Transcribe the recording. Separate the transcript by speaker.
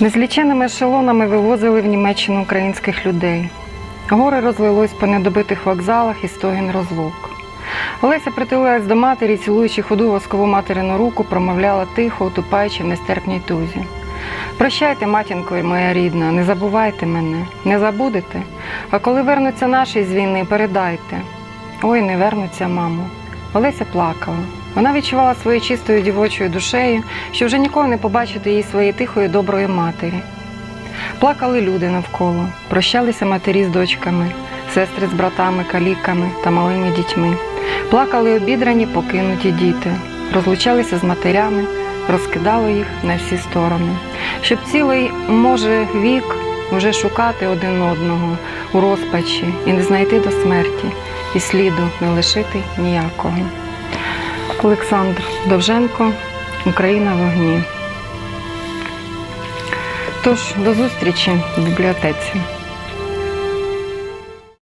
Speaker 1: Незліченими ешелонами вивозили в Німеччину українських людей. Горе розлилось по недобитих вокзалах і стогін розлук. Олеся притулилась до матері, цілуючи худу воскову материну руку, промовляла тихо, утупаючи в нестерпній тузі. Прощайте, матінко моя рідна, не забувайте мене, не забудете. А коли вернуться наші з війни, передайте. Ой, не вернуться, мамо. Олеся плакала. Вона відчувала своєю чистою дівочою душею, що вже ніколи не побачити її своєї тихої доброї матері. Плакали люди навколо, прощалися матері з дочками, сестри з братами, каліками та малими дітьми. Плакали обідрані, покинуті діти, розлучалися з матерями, розкидали їх на всі сторони, щоб цілий, може, вік вже шукати один одного у розпачі і не знайти до смерті, і сліду не лишити ніякого. Олександр Довженко, Україна в огні. Тож до зустрічі в бібліотеці.